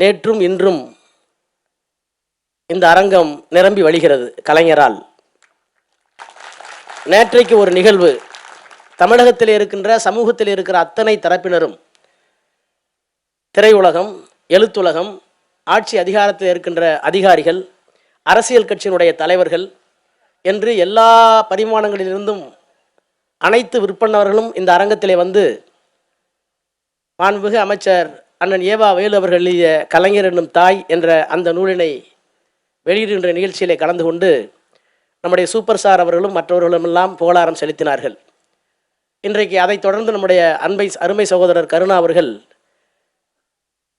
நேற்றும் இன்றும் இந்த அரங்கம் நிரம்பி வழிகிறது கலைஞரால். நேற்றைக்கு ஒரு நிகழ்வு. தமிழகத்தில் இருக்கின்ற சமூகத்தில் இருக்கிற அத்தனை தரப்பினரும் திரையுலகம் எழுத்துலகம் ஆட்சி அதிகாரத்தில் இருக்கின்ற அதிகாரிகள் அரசியல் கட்சியினுடைய தலைவர்கள் என்று எல்லா பரிமாணங்களிலிருந்தும் அனைத்து விற்பனவர்களும் இந்த அரங்கத்திலே வந்து மாண்புமிகு அமைச்சர் அண்ணன் ஏவா வேலு அவர்கள் எழுதிய கலைஞர் என்னும் தாய் என்ற அந்த நூலினை வெளியிடுகின்ற நிகழ்ச்சியிலே கலந்து கொண்டு நம்முடைய சூப்பர் ஸ்டார் அவர்களும் மற்றவர்களும் எல்லாம் புகழாரம் செலுத்தினார்கள். இன்றைக்கு அதைத் தொடர்ந்து நம்முடைய அன்பை அருமை சகோதரர் கருணா அவர்கள்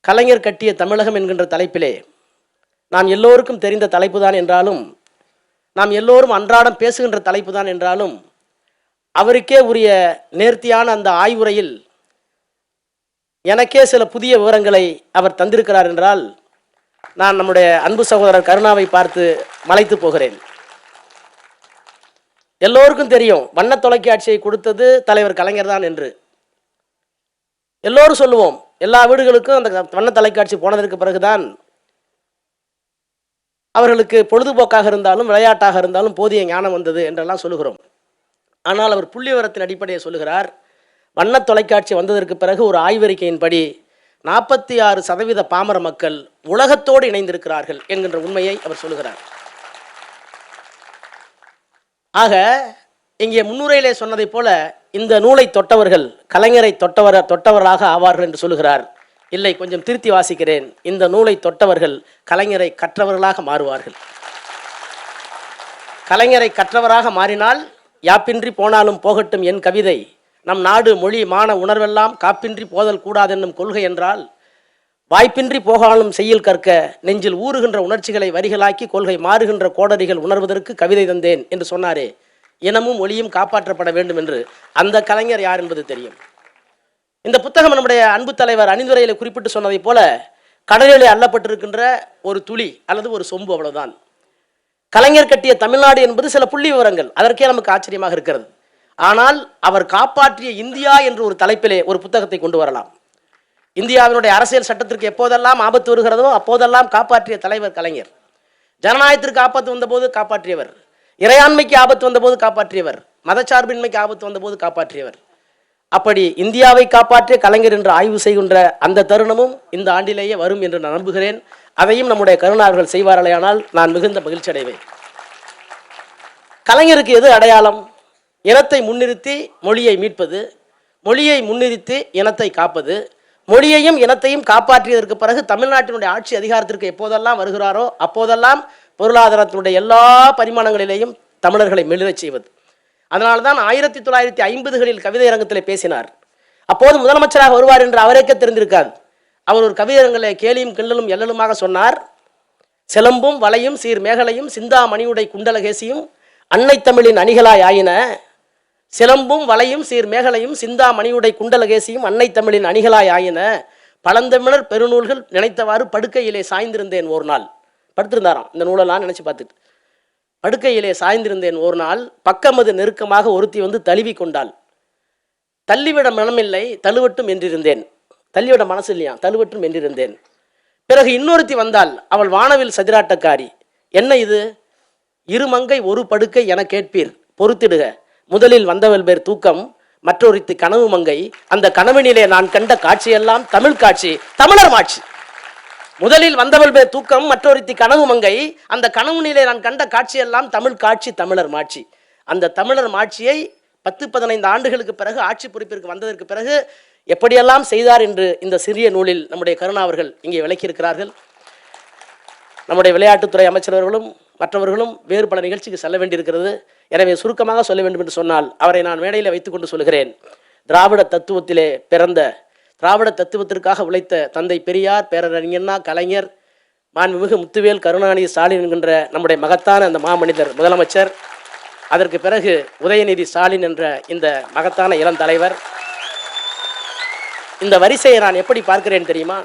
கலைஞர் கட்டிய தமிழகம் என்கின்ற தலைப்பிலே நாம் எல்லோருக்கும் தெரிந்த தலைப்பு தான் என்றாலும் நாம் எல்லோரும் அன்றாடம் பேசுகின்ற தலைப்பு தான் என்றாலும் அவருக்கே உரிய நேர்த்தியான அந்த ஆய்வுரையில் எனக்கே சில புதிய விவரங்களை அவர் தந்திருக்கிறார் என்றால் நான் நம்முடைய அன்பு சகோதரர் கருணாவை பார்த்து மலைத்து போகிறேன். எல்லோருக்கும் தெரியும் வண்ண தொலைக்காட்சியை கொடுத்தது தலைவர் கலைஞர் தான் என்று. எல்லோரும் சொல்லுவோம் எல்லா வீடுகளுக்கும் அந்த வண்ண தொலைக்காட்சி போனதற்கு பிறகுதான் அவர்களுக்கு பொழுதுபோக்காக இருந்தாலும் விளையாட்டாக இருந்தாலும் போதிய ஞானம் வந்தது என்றெல்லாம் சொல்லுகிறோம். ஆனால் அவர் புள்ளி விவரத்தின் அடிப்படையை சொல்லுகிறார் வண்ண தொலைக்காட்சி வந்ததற்கு பிறகு ஒரு ஆய்வறிக்கையின்படி நாற்பத்தி ஆறு சதவீத பாமர மக்கள் உலகத்தோடு இணைந்திருக்கிறார்கள் என்கின்ற உண்மையை அவர் சொல்லுகிறார். ஆக இங்கே முன்னுரையிலே சொன்னதைப் போல இந்த நூலை தொட்டவர்கள் கலைஞரை தொட்டவர தொட்டவர்களாக ஆவார்கள் என்று சொல்லுகிறார். இல்லை கொஞ்சம் திருத்தி வாசிக்கிறேன். இந்த நூலை தொட்டவர்கள் கலைஞரை கற்றவர்களாக மாறுவார்கள். கலைஞரை கற்றவராக மாறினால் யாப்பின்றி போனாலும் போகட்டும் என் கவிதை. நம் நாடு மொழி மான உணர்வெல்லாம் காப்பின்றி போதல் கூடாதென்னும் கொள்கை என்றால் வாய்ப்பின்றி போகாலும் செய்யில் கற்க நெஞ்சில் ஊறுகின்ற உணர்ச்சிகளை வரிகளாக்கி கொள்கை மாறுகின்ற கோடரிகள் உணர்வதற்கு கவிதை தந்தேன் என்று சொன்னாரே. இனமும் ஒளியும் காப்பாற்றப்பட வேண்டும் என்று அந்த கலைஞர் யார் என்பது தெரியும். இந்த புத்தகம் நம்முடைய அன்பு தலைவர் அணிந்துரையில் குறிப்பிட்டு சொன்னதைப் போல கடலிலே அள்ளப்பட்டிருக்கின்ற ஒரு துளி அல்லது ஒரு சொம்பு அவ்வளவுதான். கலைஞர் கட்டிய தமிழ்நாடு என்பது சில புள்ளி விவரங்கள் அதற்கே நமக்கு ஆச்சரியமாக இருக்கிறது. ஆனால் அவர் காப்பாற்றிய இந்தியா என்று ஒரு தலைப்பிலே ஒரு புத்தகத்தை கொண்டு வரலாம். இந்தியாவினுடைய அரசியல் சட்டத்திற்கு எப்போதெல்லாம் ஆபத்து வருகிறதோ அப்போதெல்லாம் காப்பாற்றிய தலைவர் கலைஞர். ஜனநாயகத்திற்கு ஆபத்து வந்தபோது காப்பாற்றியவர். இறையாண்மைக்கு ஆபத்து வந்தபோது காப்பாற்றியவர். மதச்சார்பின்மைக்கு ஆபத்து வந்தபோது காப்பாற்றியவர். அப்படி இந்தியாவை காப்பாற்றிய கலைஞர் என்று ஆய்வு செய்கின்ற அந்த தருணமும் இந்த ஆண்டிலேயே வரும் என்று நான் நம்புகிறேன். அதையும் நம்முடைய கருணாகர்கள் செய்வார்களேயானால் நான் மிகுந்த மகிழ்ச்சி அடைவேன் கலைஞருக்கு எது அடையாளம்? இனத்தை முன்னிறுத்தி மொழியை மீட்பது மொழியை முன்னிறுத்தி இனத்தை காப்பது மொழியையும் இனத்தையும் காப்பாற்றியதற்கு பிறகு தமிழ்நாட்டினுடைய ஆட்சி அதிகாரத்திற்கு எப்போதெல்லாம் வருகிறாரோ அப்போதெல்லாம் பொருளாதாரத்தினுடைய எல்லா பரிமாணங்களிலேயும் தமிழர்களை மெழுகச் செய்வது. அதனால தான் ஆயிரத்தி தொள்ளாயிரத்தி ஐம்பதுகளில் கவிதை அரங்கத்தில் பேசினார். அப்போது முதலமைச்சராக வருவார் என்று அவருக்கே தெரிந்திருக்காது. அவர் ஒரு கவிதரங்களை கேலியும் கிள்ளலும் எல்லலுமாக சொன்னார் சிலம்பும் வலையும் சீர் மேகலையும் சிந்தா மணியுடை குண்டலகேசியும் அன்னை தமிழின் அணிகளாய் ஆயின. சிலம்பும் வளையும் சீர் மேகலையும் சிந்தா மணியுடை குண்டலகேசியும் அன்னை தமிழின் அணிகளாய் ஆயின. பழந்தமிழர் பெருநூல்கள் நினைத்தவாறு படுக்கையிலே சாய்ந்திருந்தேன் ஒரு நாள். படுத்திருந்தாராம். இந்த நூலெல்லாம் நினச்சி பார்த்துட்டு. படுக்கையிலே சாய்ந்திருந்தேன் ஒரு நாள். பக்கமது நெருக்கமாக ஒருத்தி வந்து தழுவி கொண்டாள். தள்ளிவிட மனமில்லை தழுவட்டும் என்றிருந்தேன். தள்ளிவிட மனசு இல்லையா? தழுவட்டும் என்றிருந்தேன். பிறகு இன்னொருத்தி வந்தால் அவள் வானவில் சதிராட்டக்காரி. என்ன இது? இருமங்கை ஒரு படுக்கை என கேட்பீர். பொறுத்திடுக. முதலில் வந்தவள் பேர் தூக்கம் மற்றொருத்தி கனவு மங்கை. அந்த கனவினிலே நான் கண்ட காட்சியெல்லாம் தமிழ் காட்சி தமிழர் மாட்சி முதலில் வந்தவள் பேர் தூக்கம் மற்றொருத்தி கனவு மங்கை. அந்த கனவுனிலே நான் கண்ட காட்சியெல்லாம் தமிழ் காட்சி தமிழர் மாட்சி. அந்த தமிழர் மாட்சியை பத்து பதினைந்து ஆண்டுகளுக்கு பிறகு ஆட்சி பொறுப்பிற்கு வந்ததற்கு பிறகு எப்படியெல்லாம் செய்தார் என்று இந்த சிறிய நூலில் நம்முடைய கருணா அவர்கள் இங்கே விளக்கியிருக்கிறார்கள். நம்முடைய விளையாட்டுத்துறை அமைச்சரவர்களும் மற்றவர்களும் வேறு பல நிகழ்ச்சிக்கு செல்ல வேண்டியிருக்கிறது. எனவே சுருக்கமாக சொல்ல வேண்டும் என்று சொன்னால் அவரை நான் மேடையில் வைத்துக்கொண்டு சொல்கிறேன். திராவிட தத்துவத்திலே பிறந்த திராவிட தத்துவத்திற்காக உழைத்த தந்தை பெரியார் பேரறிஞர்னா கலைஞர் மாண்புமிகு முத்துவேல் கருணாநிதி ஸ்டாலின் என்கின்ற நம்முடைய மகத்தான அந்த மாமனிதர் முதலமைச்சர் அதற்கு பிறகு உதயநிதி ஸ்டாலின் என்ற இந்த மகத்தான இளம் தலைவர். இந்த வரிசையை நான் எப்படி பார்க்கிறேன் தெரியுமா?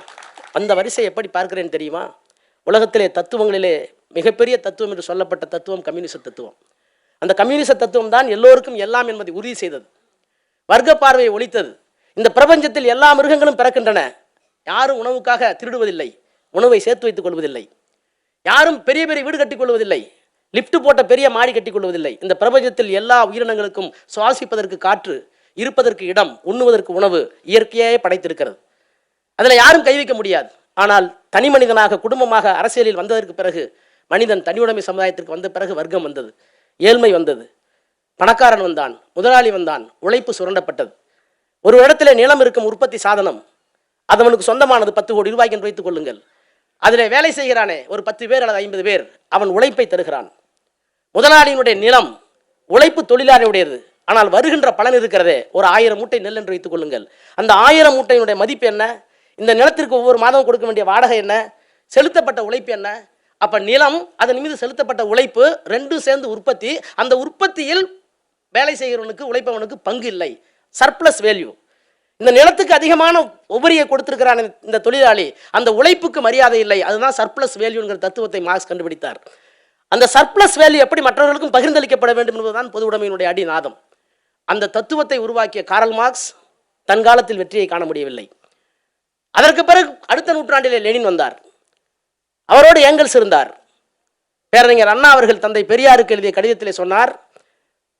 அந்த வரிசையை எப்படி பார்க்கிறேன் தெரியுமா? உலகத்திலே தத்துவங்களிலே மிகப்பெரிய தத்துவம் என்று சொல்லப்பட்ட தத்துவம் கம்யூனிச தத்துவம். அந்த கம்யூனிச தத்துவம் தான் எல்லோருக்கும் எல்லாம் என்பதை உறுதி செய்தது. வர்க்க பார்வையை ஒழித்தது. இந்த பிரபஞ்சத்தில் எல்லா மிருகங்களும் பிறக்கின்றன. யாரும் உணவுக்காக திருடுவதில்லை. உணவை சேர்த்து வைத்துக் கொள்வதில்லை. யாரும் பெரிய பெரிய வீடு கட்டிக் கொள்வதில்லை. லிஃப்ட் போட்ட பெரிய மாடி கட்டிக் கொள்வதில்லை. இந்த பிரபஞ்சத்தில் எல்லா உயிரினங்களுக்கும் சுவாசிப்பதற்கு காற்று இருப்பதற்கு இடம் உண்ணுவதற்கு உணவு இயற்கையே படைத்திருக்கிறது. அதில் யாரும் கைவிக்க முடியாது. ஆனால் தனி மனிதனாக குடும்பமாக அரசியலில் வந்ததற்கு பிறகு மனிதன் தனியுடைமை சமுதாயத்திற்கு வந்த பிறகு வர்க்கம் வந்தது ஏழ்மை வந்தது. பணக்காரன் வந்தான் முதலாளி வந்தான் உழைப்பு சுரண்டப்பட்டது. ஒரு இடத்துல நிலம் இருக்கும் உற்பத்தி சாதனம் அது அவனுக்கு சொந்தமானது பத்து கோடி ரூபாய் என்று வைத்துக் கொள்ளுங்கள். அதில் வேலை செய்கிறானே ஒரு பத்து பேர் அல்லது ஐம்பது பேர் அவன் உழைப்பை தருகிறான். முதலாளியினுடைய நிலம் உழைப்பு தொழிலாளியுடையது. ஆனால் வருகின்ற பலன் இருக்கிறதே ஒரு ஆயிரம் மூட்டை நெல் என்று வைத்துக் கொள்ளுங்கள். அந்த ஆயிரம் மூட்டையினுடைய மதிப்பு என்ன? இந்த நிலத்திற்கு ஒவ்வொரு மாதம் கொடுக்க வேண்டிய வாடகை என்ன? செலுத்தப்பட்ட உழைப்பு என்ன? அப்போ நிலம் அதன் மீது செலுத்தப்பட்ட உழைப்பு ரெண்டும் சேர்ந்து உற்பத்தி. அந்த உற்பத்தியில் வேலை செய்கிறவனுக்கு உழைப்பவனுக்கு பங்கு இல்லை. சர்ப்ளஸ் வேல்யூ இந்த நிலத்துக்கு அதிகமான உபரியை கொடுத்திருக்கிறான் இந்த தொழிலாளி. அந்த உழைப்புக்கு மரியாதை இல்லை. அதுதான் சர்ப்ளஸ் வேல்யூங்கிற தத்துவத்தை மார்க்ஸ் கண்டுபிடித்தார். அந்த சர்ப்ளஸ் வேல்யூ எப்படி மற்றவர்களுக்கும் பகிர்ந்தளிக்கப்பட வேண்டும் என்பதுதான் பொது உடைமையினுடைய அடிநாதம். அந்த தத்துவத்தை உருவாக்கிய காரல் மார்க்ஸ் தன் காலத்தில் வெற்றியை காண முடியவில்லை. அதற்கு பிறகு அடுத்த நூற்றாண்டிலே லெனின் வந்தார். அவரோடு ஏங்கல்ஸ் இருந்தார். பேரறிஞர் அண்ணா அவர்கள் தந்தை பெரியாருக்கு எழுதிய கடிதத்திலே சொன்னார்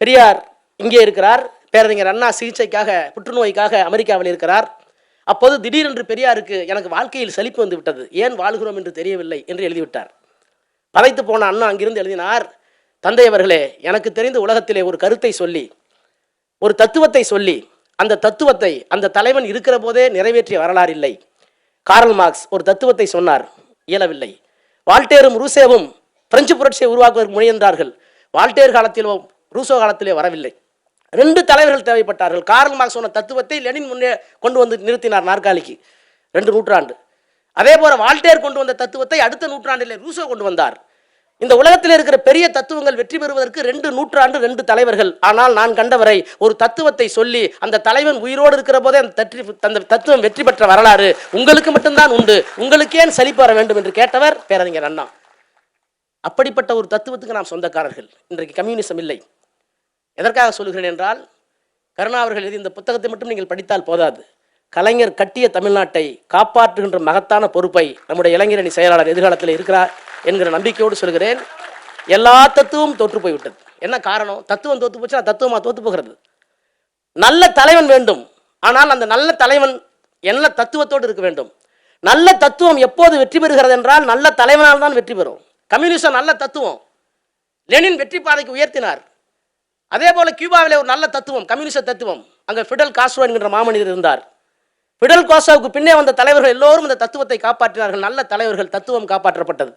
பெரியார் இங்கே இருக்கிறார். பேரறிஞர் அண்ணா சிகிச்சைக்காக புற்றுநோய்க்காக அமெரிக்காவில் இருக்கிறார். அப்போது திடீரென்று பெரியாருக்கு எனக்கு வாழ்க்கையில் சலிப்பு வந்து விட்டது. ஏன் வாழ்கிறோம் என்று தெரியவில்லை என்று எழுதிவிட்டார். பதைத்து போன அண்ணா அங்கிருந்து எழுதினார் தந்தை அவர்களே எனக்கு தெரிந்த உலகத்திலே ஒரு கருத்தை சொல்லி ஒரு தத்துவத்தை சொல்லி அந்த தத்துவத்தை அந்த தலைவன் இருக்கிற போதே நிறைவேற்றிய வரலாறு இல்லை. கார்ல் மார்க்ஸ் ஒரு தத்துவத்தை சொன்னார் இயலவில்லை. வால்டேரும் ரூசேவும் பிரெஞ்சு புரட்சியை உருவாக்குவதற்கு முயன்றார்கள் வால்டேர் காலத்திலோ ரூசோ காலத்திலே வரவில்லை. ரெண்டு தலைவர்கள் தேவைப்பட்டார்கள். கார்ல் மார்க்ஸ் சொன்ன தத்துவத்தை லெனின் முன்னே கொண்டு வந்து நிறுத்தினார் நாற்காலிக்கு ரெண்டு நூற்றாண்டு. அதே போல வால்டேர் கொண்டு வந்த தத்துவத்தை அடுத்த நூற்றாண்டிலே ரூசோ கொண்டு வந்தார். இந்த உலகத்தில் இருக்கிற பெரிய தத்துவங்கள் வெற்றி பெறுவதற்கு ரெண்டு நூற்றாண்டு ரெண்டு தலைவர்கள். ஆனால் நான் கண்டவரை ஒரு தத்துவத்தை சொல்லி அந்த தலைவன் உயிரோடு இருக்கிற போதே அந்த தற்றி அந்த தத்துவம் வெற்றி பெற்ற வரலாறு உங்களுக்கு மட்டும்தான் உண்டு. உங்களுக்கேன் ஏன் வர வேண்டும் என்று கேட்டவர் பேரறிஞர் அண்ணா. அப்படிப்பட்ட ஒரு தத்துவத்துக்கு நாம் சொந்தக்காரர்கள். இன்றைக்கு கம்யூனிசம் இல்லை. எதற்காக சொல்கிறேன் என்றால் கருணா அவர்கள் எழுதிய இந்த புத்தகத்தை மட்டும் நீங்கள் படித்தால் போதாது. கலைஞர் கட்டிய தமிழ்நாட்டை காப்பாற்றுகின்ற மகத்தான பொறுப்பை நம்முடைய இளைஞரணி செயலாளர் எதிர்காலத்தில் இருக்கிறார். என்கிற நம்பிக்கையோடு சொல்கிறேன் எல்லா தத்துவமும் தோற்று போய்விட்டது. என்ன காரணம்? தத்துவம் தோத்து போச்சுன்னா தத்துவமாக தோத்து போகிறது. நல்ல தலைவன் வேண்டும். ஆனால் அந்த நல்ல தலைவன் என்ன தத்துவத்தோடு இருக்க வேண்டும்? நல்ல தத்துவம் எப்போது வெற்றி பெறுகிறது என்றால் நல்ல தலைவனால் தான் வெற்றி பெறும். கம்யூனிசம் நல்ல தத்துவம். லெனின் வெற்றி பாதைக்கு உயர்த்தினார். அதே போல கியூபாவில் ஒரு நல்ல தத்துவம் கம்யூனிச தத்துவம். அங்கே ஃபிடல் காஸ்ட்ரோ என்கின்ற மாமனிதர் இருந்தார். ஃபிடல் காஸ்ட்ரோவுக்கு பின்னே வந்த தலைவர்கள் எல்லோரும் இந்த தத்துவத்தை காப்பாற்றினார்கள். நல்ல தலைவர்கள் தத்துவம் காப்பாற்றப்பட்டது.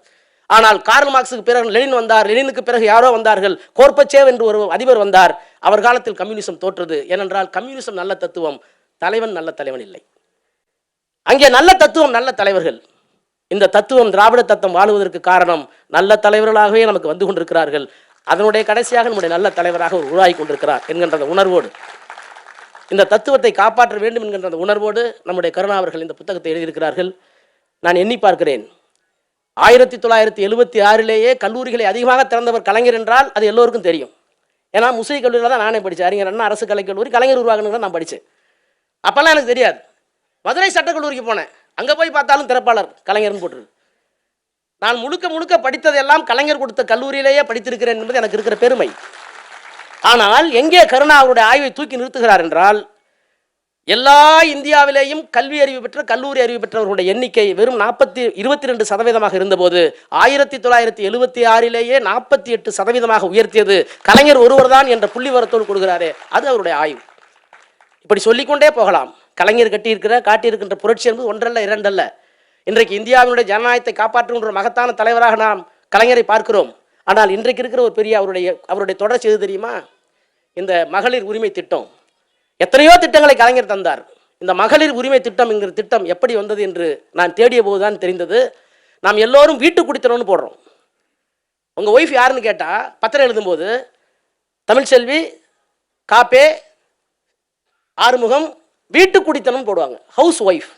ஆனால் கார்ல் மார்க்ஸுக்கு பிறகு லெனின் வந்தார் லெனினுக்கு பிறகு யாரோ வந்தார்கள் கோர்பச்சேவ் என்று ஒரு அதிபர் வந்தார். அவர் காலத்தில் கம்யூனிசம் தோற்றது. ஏனென்றால் கம்யூனிசம் நல்ல தத்துவம் தலைவன் நல்ல தலைவன் இல்லை. அங்கே நல்ல தத்துவம் நல்ல தலைவர்கள். இந்த தத்துவம் திராவிட தத்துவம் வாழுவதற்கு காரணம் நல்ல தலைவர்களாகவே நமக்கு வந்து கொண்டிருக்கிறார்கள். அதனுடைய கடைசியாக நம்முடைய நல்ல தலைவராக ஒரு உருவாகி கொண்டிருக்கிறார் என்கின்ற உணர்வோடு. இந்த தத்துவத்தை காப்பாற்ற வேண்டும் என்கின்ற அந்த உணர்வோடு நம்முடைய கருணா அவர்கள் இந்த புத்தகத்தை எழுதியிருக்கிறார்கள். நான் எண்ணி பார்க்கிறேன். ஆயிரத்தி தொள்ளாயிரத்தி எழுபத்தி ஆறிலேயே கல்லூரிகளை அதிகமாக திறந்தவர் கலைஞர் என்றால் அது எல்லோருக்கும் தெரியும். ஏன்னா முஸ்லீம் கல்லூரியில் தான் நானே படித்தேன். அறிஞர் அண்ணா அரசு கலை கல்லூரி கலைஞர் உருவாக்கணும் நான் படித்தேன். அப்போல்லாம் எனக்கு தெரியாது. மதுரை சட்டக்கல்லூரிக்கு போனேன். அங்கே போய் பார்த்தாலும் திறப்பாளர் கலைஞர்னு போட்டிருக்கு. நான் முழுக்க முழுக்க படித்ததெல்லாம் கலைஞர் கொடுத்த கல்லூரியிலேயே படித்திருக்கிறேன் என்பது எனக்கு இருக்கிற பெருமை. ஆனால் எங்கே கருணா அவருடைய ஆய்வை தூக்கி நிறுத்துகிறார் என்றால் எல்லா இந்தியாவிலேயும் கல்வி அறிவு பெற்ற கல்லூரி அறிவு பெற்றவர்களுடைய எண்ணிக்கை வெறும் நாற்பத்தி இருபத்தி ரெண்டு சதவீதமாக இருந்தபோது ஆயிரத்தி தொள்ளாயிரத்தி எழுபத்தி ஆறிலேயே நாற்பத்தி எட்டு சதவீதமாக உயர்த்தியது. கலைஞர் ஒருவர்தான் என்ற புள்ளி வரத்தோடு கொடுக்கிறாரே அது அவருடைய ஆய்வு. இப்படி சொல்லிக்கொண்டே போகலாம். கலைஞர் கட்டியிருக்கிற காட்டியிருக்கின்ற புரட்சி என்பது ஒன்றல்ல இரண்டல்ல. இன்றைக்கு இந்தியாவினுடைய ஜனநாயகத்தை காப்பாற்றுகின்ற மகத்தான தலைவராக நாம் கலைஞரை பார்க்கிறோம். ஆனால் இன்றைக்கு இருக்கிற ஒரு பெரிய அவருடைய அவருடைய தொடர்ச்சி எது தெரியுமா? இந்த மகளிர் உரிமை திட்டம். எத்தனையோ திட்டங்களை கலைஞர் தந்தார். இந்த மகளிர் உரிமை திட்டம் என்கிற திட்டம் எப்படி வந்தது என்று நான் தேடிய போதுதான் தெரிந்தது. நாம் எல்லோரும் வீட்டு குடித்தனம்னு போடுறோம். உங்கள் ஒய்ஃப் யாருன்னு கேட்டால் பத்திரம் எழுதும்போது தமிழ்ச்செல்வி காப்பே ஆறுமுகம் வீட்டு குடித்தனம் போடுவாங்க. ஹவுஸ் ஒய்ஃப்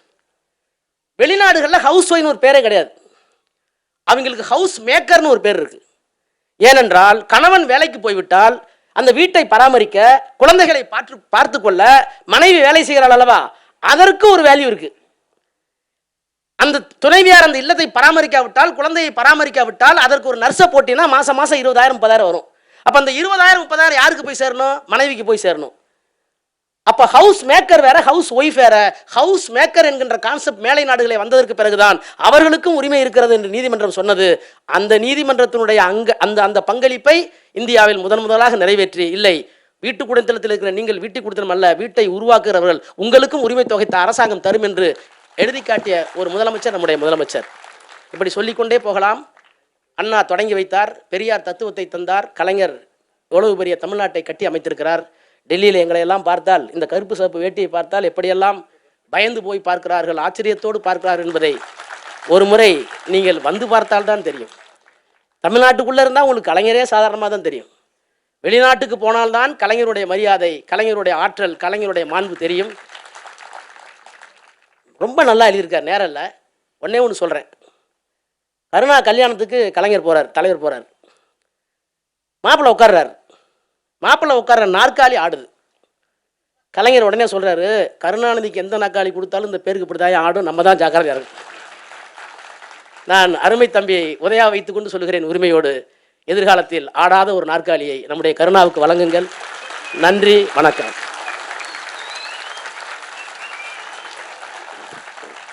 வெளிநாடுகளில் ஹவுஸ் ஒய்ஃப்னு ஒரு பேரே கிடையாது. அவங்களுக்கு ஹவுஸ் மேக்கர்னு ஒரு பேர் இருக்குது ஏனென்றால் கணவன் வேலைக்கு போய்விட்டால் அந்த வீட்டை பராமரிக்க குழந்தைகளை பார்த்து பார்த்து கொள்ள மனைவி வேலை செய்கிறாள் அல்லவா? அதற்கு ஒரு வேல்யூ இருக்கு. அந்த துணைவியார் அந்த இல்லத்தை பராமரிக்காவிட்டால் குழந்தையை பராமரிக்காவிட்டால் அதற்கு ஒரு நர்ஸை போட்டினா மாசம் மாசம் இருபதாயிரம் முப்பதாயிரம் வரும். அப்போ அந்த இருபதாயிரம் முப்பதாயிரம் யாருக்கு போய் சேரணும்? மனைவிக்கு போய் சேரணும். அப்ப ஹவுஸ் மேக்கர் வேற ஹவுஸ் ஒய்ஃப் வேற ஹவுஸ் மேக்கர் என்கின்ற கான்செப்ட் மேலை நாடுகளை வந்ததற்கு பிறகுதான் அவர்களுக்கும் உரிமை இருக்கிறது என்று நீதிமன்றம் சொன்னது. அந்த நீதிமன்றத்தினுடைய அங்க அந்த அந்த பங்களிப்பை இந்தியாவில் முதன் முதலாக நிறைவேற்றி இல்லை. வீட்டு குடித்தளத்தில் இருக்கிற நீங்கள் வீட்டு குடித்தனம் அல்ல வீட்டை உருவாக்குகிறவர்கள் உங்களுக்கும் உரிமை தொகைத்த அரசாங்கம் தரும் என்று எழுதி காட்டிய ஒரு முதலமைச்சர் நம்முடைய முதலமைச்சர். இப்படி சொல்லிக்கொண்டே போகலாம். அண்ணா தொடங்கி வைத்தார். பெரியார் தத்துவத்தை தந்தார். கலைஞர் எவ்வளவு பெரிய தமிழ்நாட்டை கட்டி அமைத்திருக்கிறார். டெல்லியில் எங்களை எல்லாம் பார்த்தால் இந்த கருப்பு சிவப்பு வேட்டியை பார்த்தால் எப்படியெல்லாம் பயந்து போய் பார்க்கிறார்கள் ஆச்சரியத்தோடு பார்க்கிறார்கள் என்பதை ஒரு முறை நீங்கள் வந்து பார்த்தால்தான் தெரியும். தமிழ்நாட்டுக்குள்ளே இருந்தால் உங்களுக்கு கலைஞரே சாதாரணமாக தான் தெரியும். வெளிநாட்டுக்கு போனால்தான் கலைஞருடைய மரியாதை கலைஞருடைய ஆற்றல் கலைஞருடைய மாண்பு தெரியும். ரொம்ப நல்லா எழுதியிருக்கார் நேரம் இல்லை. ஒன்றே ஒன்று சொல்கிறேன் கருணா கல்யாணத்துக்கு கலைஞர் போறார் தலைவர் போகிறார் மாப்பிள்ளை உட்கார்றார். மாப்பிள்ளை உட்கார்ற நாற்காலி ஆடுது. கலைஞர் உடனே சொல்கிறாரு கருணாநிதிக்கு எந்த நாற்காலி கொடுத்தாலும் இந்த பேருக்கு இப்படிதான் ஆடும் நம்ம தான் ஜாக்கிரதையா இருக்கும் நான் அருமை தம்பியை உதயா வைத்துக்கொண்டு சொல்லுகிறேன் உரிமையோடு எதிர்காலத்தில் ஆடாத ஒரு நாற்காலியை நம்முடைய கருணாவுக்கு வழங்குங்கள். நன்றி வணக்கம்.